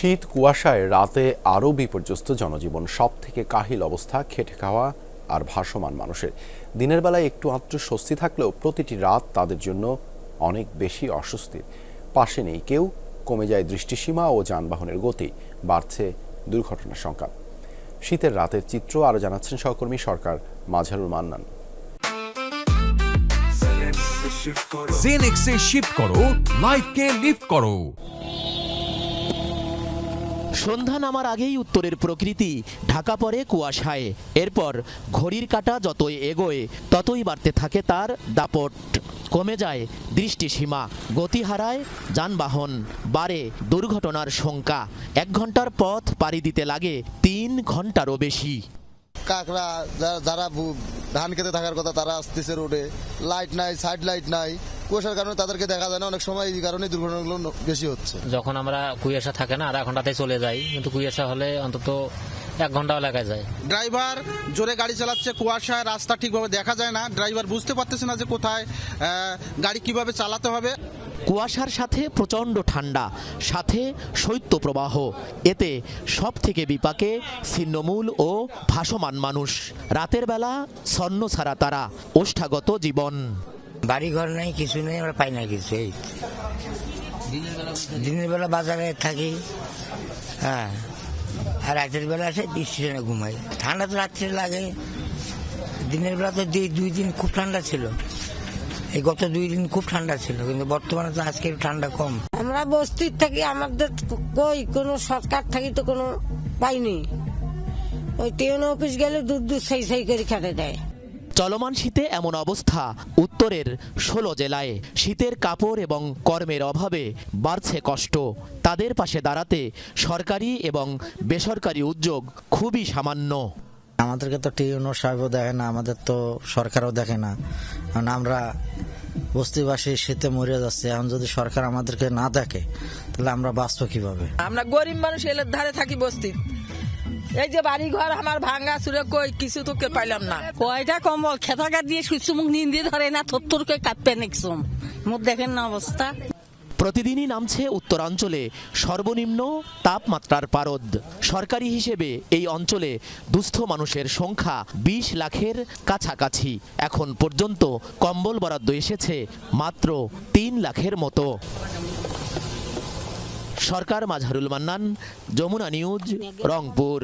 শীত কুয়াশায় রাতে আরও বিপর্যস্ত জনজীবন। সব থেকে কাহিল অবস্থা, খেটে খাওয়া আর ভাসমান মানুষের। দিনের বেলায় একটু আত্ম স্বস্তি থাকলেও প্রতিটি রাত তাদের জন্য অনেক বেশি অস্বস্তির। পাশে নেই কেউ, কমে যায় দৃষ্টিসীমা ও যানবাহনের গতি, বাড়ছে দুর্ঘটনার সংখ্যা। শীতের রাতের চিত্র আরও জানাচ্ছেন সহকর্মী সরকার মাঝারুল মান্নান। জেনেক্সে শিফট করো লাইফকে লিফট করো। সন্ধ্যা নামার আগেই উত্তরের প্রকৃতি, ঢাকা পড়ে কুয়াশায়। এরপর ঘড়ির কাঁটা যতই এগোয়, ততই বাড়তে থাকে তার দাপট। কমে যায় দৃষ্টিসীমা, গতি হারায় যানবাহন, বাড়ে দুর্ঘটনার সংখ্যা। এক ঘণ্টার পথ পাড়ি দিতে লাগে তিন ঘন্টারও বেশি। কাকড়া যারা- যারা ধান খেতে থাকার কথা তারা আসতেছে রোডে। লাইট নাই সাইড লাইট নাই। কুয়াশার কারণে তাদেরকে দেখা যায় না। অনেক সময় এই কারণে দুর্ঘটনাগুলো বেশি হচ্ছে। যখন আমরা কুয়াশা থাকে না আধা ঘন্টাতে চলে যাই কিন্তু কুয়াশা হলে অন্তত এক ঘন্টাও লেগে যায়। ড্রাইভার জোরে গাড়ি চালাচ্ছে কুয়াশায় রাস্তা ঠিকভাবে দেখা যায় না। ড্রাইভার বুঝতে পারতেছে না যে কোথায় গাড়ি কীভাবে চালাতে হবে। কুয়াশার সাথে প্রচণ্ড ঠান্ডা সাথে শৈত্যপ্রবাহ এতে সব থেকে বিপাকে ছিন্নমূল ও ভাসমান মানুষ। রাতের বেলা ছন্ন ছাড়া তারা ওষ্ঠাগত জীবন। বাড়ি ঘর নাই কিছু নেই আমরা পাই না কিছু এই। দিনের বেলা বাজারে? থাকি হ্যাঁ। আর রাতের বেলা আসে স্টেশনে ঘুমাই। ঠান্ডা তো রাত্রে লাগে। দিনের বেলা তো দুই দুই দিন খুব ঠান্ডা ছিল। এই গত দুই দিন খুব ঠান্ডা ছিল কিন্তু বর্তমানে তো আজকে ঠান্ডা কম। আমরা বস্তির থাকি আমাদের কই কোনো সরকার থাকি তো কোনো পাইনি ওই টিউন অফিস গেলে দূর দূর সাই সাই করে খেতে দেয়। চলমান শীতে এমন অবস্থা। উত্তরের ষোলো জেলায় শীতের কাপড় এবং কর্মের অভাবে বাড়ছে কষ্ট। তাদের পাশে দাঁড়াতে সরকারি এবং বেসরকারি উদ্যোগ খুবই সামান্য। আমাদেরকে তো টিউনো সাহেবও দেখে না আমাদের তো সরকারও দেখে না। কারণ আমরা বস্তিবাসী শীতে মরে যাচ্ছে এখন যদি সরকার আমাদেরকে না দেখে তাহলে আমরা বাঁচবো কীভাবে? আমরা গরিব মানুষ এলের ধারে থাকি বস্তি এই যে বাড়ি ঘর আমার ভাঙ্গা সুরে কই কিছু তো কে পাইলাম না। কয়টা কম্বল? খেতাকা দিয়ে সুইচ মুখ নিন্দে ধরে না থর করে কাঁপবে নেকসম মুখ দেখেন না অবস্থা। প্রতিদিনই নামছে উত্তরাঞ্চলে সর্বনিম্ন তাপমাত্রার পারদ। সরকারি হিসেবে এই অঞ্চলে দুস্থ মানুষের সংখ্যা বিশ লাখের কাছাকাছি। এখন পর্যন্ত কম্বল বরাদ্দ এসেছে মাত্র তিন লাখের মতো। সরকার মাঝহারুল মান্নান যমুনা নিউজ রংপুর।